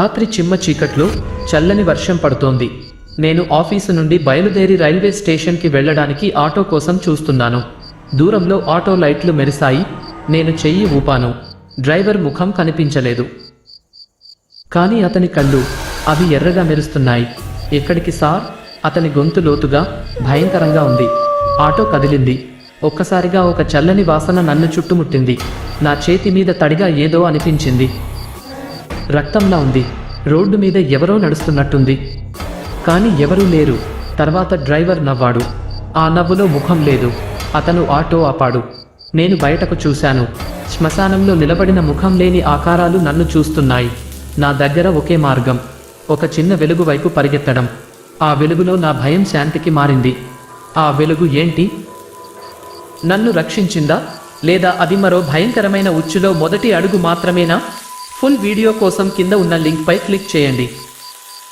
రాత్రి చిమ్మ చీకట్లో చల్లని వర్షం పడుతోంది. నేను ఆఫీసు నుండి బయలుదేరి రైల్వే స్టేషన్కి వెళ్ళడానికి ఆటో కోసం చూస్తున్నాను. దూరంలో ఆటో లైట్లు మెరిశాయి. నేను చెయ్యి ఊపాను. డ్రైవర్ ముఖం కనిపించలేదు. కానీ అతని కళ్ళు అవి ఎర్రగా మెరుస్తున్నాయి. ఎక్కడికి సార్? అతని గొంతు లోతుగా భయంకరంగా ఉంది. ఆటో కదిలింది. ఒక్కసారిగా ఒక చల్లని వాసన నన్ను చుట్టుముట్టింది. నా చేతి మీద తడిగా ఏదో అనిపించింది. రక్తంలా ఉంది. రోడ్డు మీద ఎవరో నడుస్తున్నట్టుంది. కానీ ఎవరూ లేరు. తర్వాత డ్రైవర్ నవ్వాడు. ఆ నవ్వులో ముఖం లేదు. అతను ఆటో ఆపాడు. నేను బయటకు చూశాను. శ్మశానంలో నిలబడిన ముఖం లేని ఆకారాలు నన్ను చూస్తున్నాయి. నా దగ్గర ఒకే మార్గం. ఒక చిన్న వెలుగు వైపు పరిగెత్తడం. ఆ వెలుగులో నా భయం శాంతికి మారింది. ఆ వెలుగు ఏంటి? నన్ను రక్షించిందా? లేదా అది మరో భయంకరమైన ఉచ్చులో మొదటి అడుగు మాత్రమేనా? ఫుల్ వీడియో కోసం కింద ఉన్న లింక్పై క్లిక్ చేయండి.